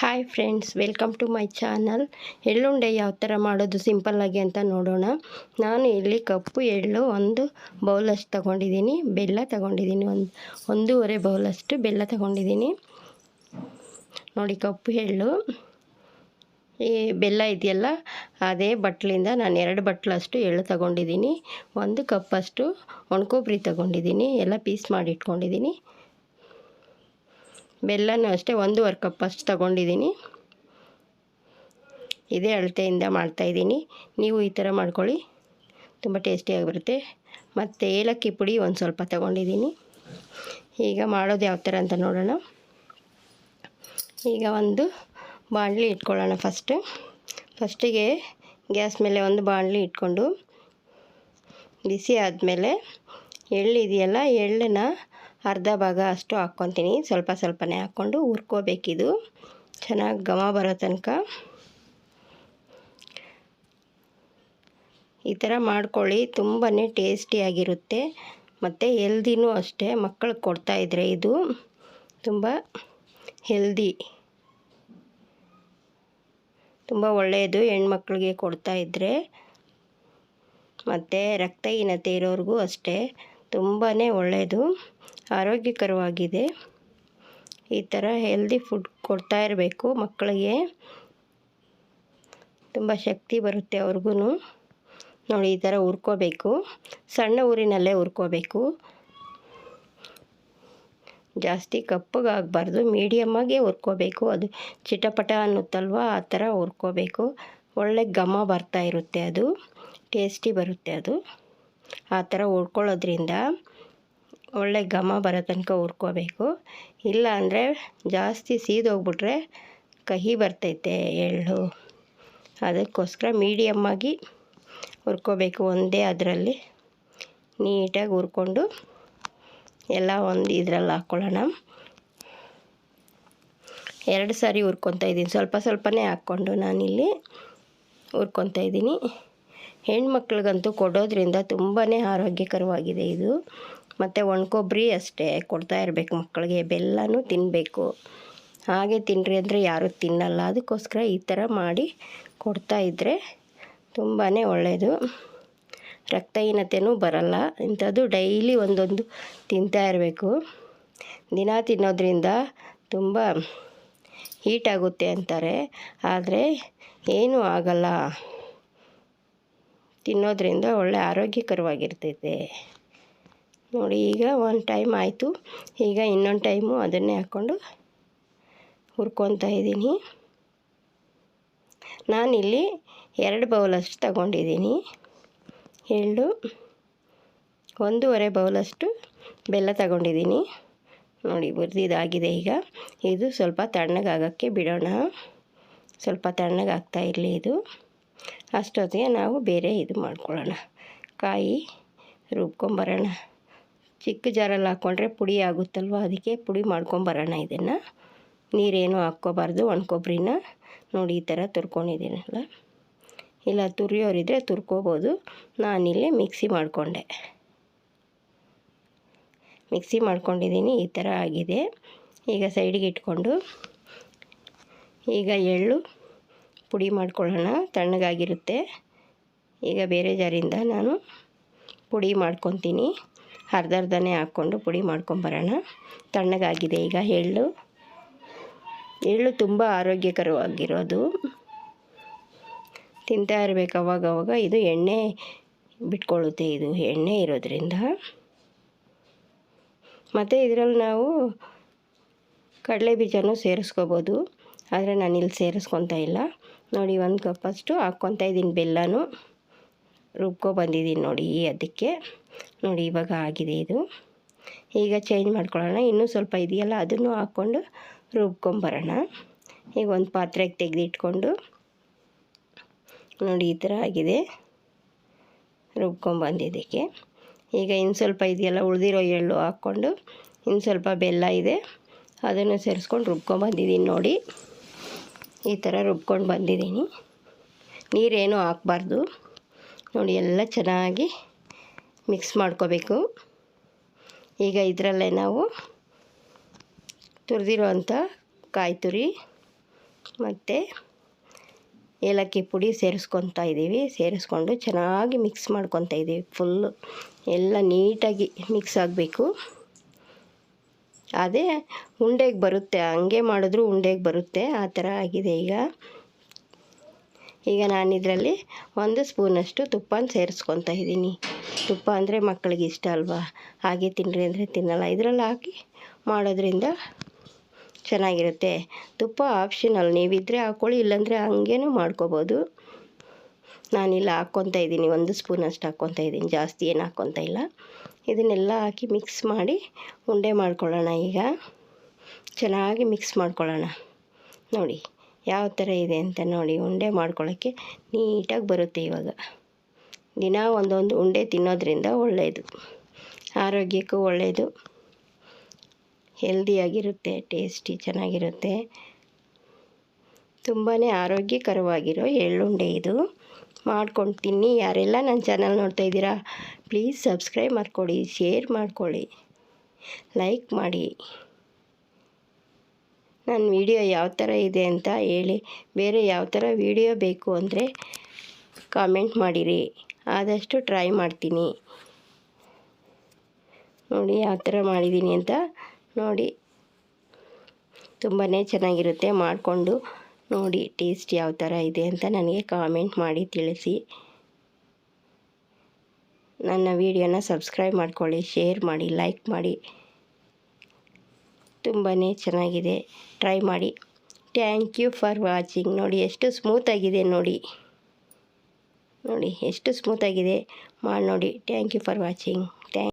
Hi friends welcome to my channel ಎಳ್ಳುಂಡೆ ಯಾವ ಥರ ಮಾಡೋದು ಸಿಂಪಲ್ಲಾಗಿ ಅಂತ ನೋಡೋಣ. ನಾನು ಇಲ್ಲಿ ಕಪ್ಪು ಎಳ್ಳು ಒಂದು ಬೌಲಷ್ಟು ತಗೊಂಡಿದ್ದೀನಿ. ಬೆಲ್ಲ ತಗೊಂಡಿದ್ದೀನಿ ಒಂದು ಒಂದೂವರೆ ಬೌಲಷ್ಟು ಬೆಲ್ಲ ತಗೊಂಡಿದ್ದೀನಿ. ನೋಡಿ ಕಪ್ಪು ಎಳ್ಳು. ಈ ಬೆಲ್ಲ ಇದೆಯಲ್ಲ, ಅದೇ ಬಟ್ಲಿಂದ ನಾನು ಎರಡು ಬಟ್ಲಷ್ಟು ಎಳ್ಳು ತಗೊಂಡಿದ್ದೀನಿ. ಒಂದು ಕಪ್ಪಷ್ಟು ಒಣಕೊಬ್ಬರಿ ತಗೊಂಡಿದ್ದೀನಿ. ಎಲ್ಲ ಪೀಸ್ ಮಾಡಿ ಇಟ್ಕೊಂಡಿದ್ದೀನಿ. ಬೆಲ್ಲನೂ ಅಷ್ಟೇ, ಒಂದೂವರೆ ಕಪ್ ಅಷ್ಟು ತಗೊಂಡಿದ್ದೀನಿ. ಇದೇ ಅಳತೆಯಿಂದ ಮಾಡ್ತಾಯಿದ್ದೀನಿ ನೀವು ಈ ಥರ ಮಾಡ್ಕೊಳ್ಳಿ. ತುಂಬ ಟೇಸ್ಟಿಯಾಗಿ ಬರುತ್ತೆ ಮತ್ತು ಏಲಕ್ಕಿ ಪುಡಿ ಒಂದು ಸ್ವಲ್ಪ ತಗೊಂಡಿದ್ದೀನಿ. ಈಗ ಮಾಡೋದು ಯಾವ ಥರ ಅಂತ ನೋಡೋಣ. ಈಗ ಒಂದು ಬಾಣಲಿ ಇಟ್ಕೊಳ್ಳೋಣ ಫಸ್ಟು. ಫಸ್ಟಿಗೆ ಗ್ಯಾಸ್ ಮೇಲೆ ಒಂದು ಬಾಣಲಿ ಇಟ್ಕೊಂಡು ಬಿಸಿ ಆದಮೇಲೆ ಎಳ್ಳಿದೆಯಲ್ಲ ಎಳ್ಳನ್ನ ಅರ್ಧ ಭಾಗ ಅಷ್ಟು ಹಾಕ್ಕೊತೀನಿ ಸ್ವಲ್ಪ ಸ್ವಲ್ಪನೇ ಹಾಕ್ಕೊಂಡು ಹುರ್ಕೋಬೇಕಿದು. ಚೆನ್ನಾಗಿ ಘಮ ಬರೋ ತನಕ. ಈ ಥರ ಮಾಡ್ಕೊಳ್ಳಿ. ತುಂಬಾ ಟೇಸ್ಟಿಯಾಗಿರುತ್ತೆ ಮತ್ತು ಹೆಲ್ದಿನೂ ಅಷ್ಟೇ. ಮಕ್ಕಳಿಗೆ ಕೊಡ್ತಾಯಿದ್ರೆ ಇದು ತುಂಬ ಹೆಲ್ದಿ. ತುಂಬ ಒಳ್ಳೆಯದು ಹೆಣ್ಮಕ್ಳಿಗೆ ಕೊಡ್ತಾಯಿದ್ರೆ ಮತ್ತು ರಕ್ತಹೀನತೆ ಇರೋರಿಗೂ ಅಷ್ಟೇ. ತುಂಬಾ ಒಳ್ಳೆಯದು ಆರೋಗ್ಯಕರವಾಗಿದೆ. ಈ ಥರ ಹೆಲ್ದಿ ಫುಡ್ ಕೊಡ್ತಾ ಇರಬೇಕು ಮಕ್ಕಳಿಗೆ. ತುಂಬ ಶಕ್ತಿ ಬರುತ್ತೆ ಅವ್ರಿಗೂ ನೋಡಿ, ಈ ಥರ ಹುರ್ಕೋಬೇಕು. ಸಣ್ಣ ಊರಿನಲ್ಲೇ ಹುರ್ಕೋಬೇಕು. ಜಾಸ್ತಿ ಕಪ್ಪಗಾಗಬಾರ್ದು ಮೀಡಿಯಮ್ಮಾಗೆ ಹುರ್ಕೋಬೇಕು. ಅದು ಚಿಟಪಟ ಅನ್ನುತ್ತಲ್ವ, ಆ ಥರ ಹುರ್ಕೋಬೇಕು. ಒಳ್ಳೆ ಘಮ ಬರ್ತಾ ಇರುತ್ತೆ ಅದು. ಟೇಸ್ಟಿ ಬರುತ್ತೆ ಅದು. ಆ ಥರ ಹುರ್ಕೊಳ್ಳೋದ್ರಿಂದ ಒಳ್ಳೆ ಘಮ ಬರೋ ತನಕ ಹುರ್ಕೋಬೇಕು. ಇಲ್ಲ ಅಂದರೆ ಜಾಸ್ತಿ ಸೀದೋಗ್ಬಿಟ್ರೆ ಕಹಿ ಬರ್ತೈತೆ ಎಳ್ಳು. ಅದಕ್ಕೋಸ್ಕರ ಮೀಡಿಯಮ್ಮಾಗಿ ಹುರ್ಕೋಬೇಕು ಒಂದೇ ಅದರಲ್ಲಿ. ನೀಟಾಗಿ ಹುರ್ಕೊಂಡು ಎಲ್ಲ ಒಂದು ಇದರಲ್ಲಿ ಹಾಕ್ಕೊಳ್ಳೋಣ ಎರಡು ಸಾರಿ ಹುರ್ಕೊತಾ ಇದ್ದೀನಿ. ಸ್ವಲ್ಪ ಸ್ವಲ್ಪನೇ ಹಾಕ್ಕೊಂಡು ನಾನಿಲ್ಲಿ ಹುರ್ಕೊತಾ ಇದ್ದೀನಿ. ಹೆಣ್ಮಕ್ಳಿಗಂತೂ ಕೊಡೋದ್ರಿಂದ ತುಂಬಾ ಆರೋಗ್ಯಕರವಾಗಿದೆ ಇದು. ಮತ್ತು ಒಣಕೊಬ್ಬರಿ ಅಷ್ಟೇ ಕೊಡ್ತಾ ಇರಬೇಕು ಮಕ್ಕಳಿಗೆ, ಬೆಲ್ಲನೂ ತಿನ್ನಬೇಕು ಹಾಗೆ ತಿನ್ನಿರಿ ಅಂದರೆ ಯಾರೂ ತಿನ್ನಲ್ಲ. ಅದಕ್ಕೋಸ್ಕರ ಈ ಥರ ಮಾಡಿ ಕೊಡ್ತಾ ಇದ್ದರೆ ತುಂಬಾ ಒಳ್ಳೆಯದು ರಕ್ತಹೀನತೆಯೂ ಬರಲ್ಲ. ಇಂಥದ್ದು ಡೈಲಿ ಒಂದೊಂದು ತಿಂತಾ ಇರಬೇಕು. ದಿನ ತಿನ್ನೋದ್ರಿಂದ ತುಂಬ ಹೀಟ್ ಆಗುತ್ತೆ ಅಂತಾರೆ. ಆದರೆ ಏನೂ ಆಗಲ್ಲ. ತಿನ್ನೋದ್ರಿಂದ ಒಳ್ಳೆ ಆರೋಗ್ಯಕರವಾಗಿರ್ತೈತೆ. ನೋಡಿ ಈಗ ಒಂದು ಟೈಮ್ ಆಯಿತು. ಈಗ ಇನ್ನೊಂದು ಟೈಮು ಅದನ್ನೇ ಹಾಕ್ಕೊಂಡು ಹುರ್ಕೊತಾ ಇದ್ದೀನಿ. ನಾನಿಲ್ಲಿ ಎರಡು ಬೌಲಷ್ಟು ತಗೊಂಡಿದ್ದೀನಿ. ಎಳ್ಳು ಒಂದೂವರೆ ಬೌಲಷ್ಟು ಬೆಲ್ಲ ತಗೊಂಡಿದ್ದೀನಿ. ನೋಡಿ ಬುರ್ದಿದಾಗಿದೆ ಈಗ. ಇದು ಸ್ವಲ್ಪ ತಣ್ಣಗಾಗೋಕ್ಕೆ ಬಿಡೋಣ. ಸ್ವಲ್ಪ ತಣ್ಣಗಾಗ್ತಾ ಇರಲಿ ಇದು. ಅಷ್ಟೊತ್ತಿಗೆ ನಾವು ಬೇರೆ ಇದು ಮಾಡ್ಕೊಳ್ಳೋಣ. ಕಾಯಿ ರುಬ್ಕೊಂಬರೋಣ. ಚಿಕ್ಕ ಜಾರಲ್ಲಿ ಹಾಕ್ಕೊಂಡ್ರೆ ಪುಡಿ ಆಗುತ್ತಲ್ವ? ಅದಕ್ಕೆ ಪುಡಿ ಮಾಡ್ಕೊಂಬರೋಣ ಇದನ್ನು. ನೀರೇನು ಹಾಕ್ಕೋಬಾರ್ದು, ಒಣಕೊಬ್ಬರಿನ ನೋಡಿ ಈ ಥರ ತುರ್ಕೊಂಡಿದ್ದೀನಲ್ಲ. ಇಲ್ಲ, ತುರಿಯೋರಿದ್ರೆ ತುರ್ಕೋಬೋದು. ನಾನಿಲ್ಲಿ ಮಿಕ್ಸಿ ಮಾಡಿಕೊಂಡೆ. ಮಿಕ್ಸಿ ಮಾಡ್ಕೊಂಡಿದ್ದೀನಿ, ಈ ಥರ ಆಗಿದೆ. ಈಗ ಸೈಡಿಗೆ ಇಟ್ಕೊಂಡು ಈಗ ಎಳ್ಳು ಪುಡಿ ಮಾಡ್ಕೊಳ್ಳೋಣ. ತಣ್ಣಗಾಗಿರುತ್ತೆ. ಈಗ ಬೇರೆ ಜಾರಿಂದ ನಾನು ಪುಡಿ ಮಾಡ್ಕೊತೀನಿ. ಅರ್ಧ ಅರ್ಧನೇ ಹಾಕ್ಕೊಂಡು ಪುಡಿ ಮಾಡ್ಕೊಂಬರೋಣ. ತಣ್ಣಗಾಗಿದೆ ಈಗ ಎಳ್ಳು. ಎಳ್ಳು ತುಂಬ ಆರೋಗ್ಯಕರವಾಗಿರೋದು. ತಿಂತಾ ಇರಬೇಕು ಅವಾಗ ಇದು ಎಣ್ಣೆ ಬಿಟ್ಕೊಳ್ಳುತ್ತೆ. ಇದು ಎಣ್ಣೆ ಇರೋದ್ರಿಂದ. ಮತ್ತು ಇದರಲ್ಲಿ ನಾವು ಕಡಲೆ ಬೀಜನೂ ಸೇರಿಸ್ಕೋಬೋದು. ಆದರೆ ನಾನು ಇಲ್ಲಿ ಸೇರಿಸ್ಕೊತಾ ಇಲ್ಲ. ನೋಡಿ, ಒಂದು ಕಪ್ ಅಷ್ಟು ಹಾಕ್ಕೊತಾ ಇದ್ದೀನಿ ಬೆಲ್ಲನೂ. ರುಬ್ಕೊ ಬಂದಿದ್ದೀನಿ ನೋಡಿ ಅದಕ್ಕೆ. ನೋಡಿ, ಇವಾಗ ಆಗಿದೆ ಇದು. ಈಗ ಚೇಂಜ್ ಮಾಡ್ಕೊಳ್ಳೋಣ. ಇನ್ನೂ ಸ್ವಲ್ಪ ಇದೆಯಲ್ಲ, ಅದನ್ನು ಹಾಕ್ಕೊಂಡು ರುಬ್ಕೊಂಬರೋಣ. ಈಗ ಒಂದು ಪಾತ್ರೆಗೆ ತೆಗೆದಿಟ್ಕೊಂಡು. ನೋಡಿ, ಈ ಥರ ಆಗಿದೆ. ರುಬ್ಕೊಂಬಂದಿದ್ದಕ್ಕೆ ಈಗ ಇನ್ನು ಸ್ವಲ್ಪ ಇದೆಯಲ್ಲ, ಉಳಿದಿರೋ ಎಳ್ಳು ಹಾಕ್ಕೊಂಡು ಇನ್ನು ಸ್ವಲ್ಪ ಬೆಲ್ಲ ಇದೆ. ಅದನ್ನು ಸೇರಿಸ್ಕೊಂಡು ರುಬ್ಕೊಂಬಂದಿದ್ದೀನಿ ನೋಡಿ. ಈ ಥರ ರುಬ್ಕೊಂಡು ಬಂದಿದ್ದೀನಿ. ನೀರೇನು ಹಾಕ್ಬಾರ್ದು. ನೋಡಿ, ಎಲ್ಲ ಚೆನ್ನಾಗಿ ಮಿಕ್ಸ್ ಮಾಡ್ಕೋಬೇಕು. ಈಗ ಇದರಲ್ಲೇ ನಾವು ತುರಿದಿರುವಂಥ ಕಾಯಿ ತುರಿ ಮತ್ತು ಏಲಕ್ಕಿ ಪುಡಿ ಸೇರಿಸ್ಕೊತಾ ಇದ್ದೀವಿ. ಸೇರಿಸ್ಕೊಂಡು ಚೆನ್ನಾಗಿ ಮಿಕ್ಸ್ ಮಾಡ್ಕೊತಾ ಇದ್ದೀವಿ. ಫುಲ್ಲು ಎಲ್ಲ ನೀಟಾಗಿ ಮಿಕ್ಸ್ ಆಗಬೇಕು. ಅದೇ ಉಂಡೆಗೆ ಬರುತ್ತೆ, ಹಂಗೆ ಮಾಡಿದ್ರು ಉಂಡೆಗೆ ಬರುತ್ತೆ, ಆ ಥರ ಆಗಿದೆ ಈಗ. ಈಗ ನಾನು ಇದರಲ್ಲಿ ಒಂದು ಸ್ಪೂನಷ್ಟು ತುಪ್ಪನ ಸೇರಿಸ್ಕೊತಾ ಇದ್ದೀನಿ. ತುಪ್ಪ ಅಂದರೆ ಮಕ್ಕಳಿಗೆ ಇಷ್ಟ ಅಲ್ವಾ? ಹಾಗೆ ತಿನ್ನಿರಿ ಅಂದರೆ ತಿನ್ನಲ್ಲ. ಇದರಲ್ಲಿ ಹಾಕಿ ಮಾಡೋದ್ರಿಂದ ಚೆನ್ನಾಗಿರುತ್ತೆ. ತುಪ್ಪ ಆಪ್ಷನಲ್ ನೀವಿದ್ದರೆ ಹಾಕ್ಕೊಳ್ಳಿ ಇಲ್ಲಾಂದರೆ ಹಂಗೇನೂ ಮಾಡ್ಕೋಬೋದು. ನಾನಿಲ್ಲ ಹಾಕ್ಕೊತಾ ಇದ್ದೀನಿ. ಒಂದು ಸ್ಪೂನಷ್ಟು ಹಾಕ್ಕೊತಾ ಇದ್ದೀನಿ. ಜಾಸ್ತಿ ಏನು ಹಾಕ್ಕೊತಾ ಇಲ್ಲ. ಇದನ್ನೆಲ್ಲ ಹಾಕಿ ಮಿಕ್ಸ್ ಮಾಡಿ ಉಂಡೆ ಮಾಡ್ಕೊಳ್ಳೋಣ ಈಗ. ಚೆನ್ನಾಗಿ ಮಿಕ್ಸ್ ಮಾಡ್ಕೊಳ್ಳೋಣ. ನೋಡಿ, ಯಾವ ಥರ ಇದೆ ಅಂತ ನೋಡಿ. ಉಂಡೆ ಮಾಡ್ಕೊಳ್ಳೋಕ್ಕೆ ನೀಟಾಗಿ ಬರುತ್ತೆ ಇವಾಗ. ದಿನ ಒಂದೊಂದು ಉಂಡೆ ತಿನ್ನೋದ್ರಿಂದ ಒಳ್ಳೆಯದು. ಆರೋಗ್ಯಕ್ಕೂ ಒಳ್ಳೆಯದು. ಹೆಲ್ದಿಯಾಗಿರುತ್ತೆ, ಟೇಸ್ಟಿ, ಚೆನ್ನಾಗಿರುತ್ತೆ. ತುಂಬಾ ಆರೋಗ್ಯಕರವಾಗಿರೋ ಎಳ್ಳುಂಡೆ ಇದು. ಮಾಡ್ಕೊಂಡು ತಿನ್ನಿ ಯಾರೆಲ್ಲ ನನ್ನ ಚಾನಲ್ ನೋಡ್ತಾ ಇದ್ದೀರಾ, ಪ್ಲೀಸ್ ಸಬ್ಸ್ಕ್ರೈಬ್ ಮಾಡ್ಕೊಳ್ಳಿ ಶೇರ್ ಮಾಡ್ಕೊಳ್ಳಿ ಲೈಕ್ ಮಾಡಿ. ನನ್ನ ವಿಡಿಯೋ ಯಾವ ಥರ ಇದೆ ಅಂತ ಹೇಳಿ, ಬೇರೆ ಯಾವ ಥರ ವಿಡಿಯೋ ಬೇಕು ಅಂದರೆ ಕಾಮೆಂಟ್ ಮಾಡಿರಿ. ಆದಷ್ಟು ಟ್ರೈ ಮಾಡ್ತೀನಿ. ನೋಡಿ ಯಾವ ಥರ ಮಾಡಿದ್ದೀನಿ ಅಂತ ನೋಡಿ. ತುಂಬಾ ಚೆನ್ನಾಗಿರುತ್ತೆ ಮಾಡಿಕೊಂಡು. ನೋಡಿ, ಟೇಸ್ಟ್ ಯಾವ ಥರ ಇದೆ ಅಂತ ನನಗೆ ಕಾಮೆಂಟ್ ಮಾಡಿ ತಿಳಿಸಿ. ನನ್ನ ವಿಡಿಯೋನ ಸಬ್ಸ್ಕ್ರೈಬ್ ಮಾಡ್ಕೊಳ್ಳಿ ಶೇರ್ ಮಾಡಿ ಲೈಕ್ ಮಾಡಿ. ತುಂಬಾ ಚೆನ್ನಾಗಿದೆ. ಟ್ರೈ ಮಾಡಿ. ಥ್ಯಾಂಕ್ ಯು ಫಾರ್ ವಾಚಿಂಗ್ ನೋಡಿ, ಎಷ್ಟು ಸ್ಮೂತಾಗಿದೆ ನೋಡಿ. ನೋಡಿ, ಎಷ್ಟು ಸ್ಮೂತಾಗಿದೆ ಮಾಡಿ ನೋಡಿ. Thank you for watching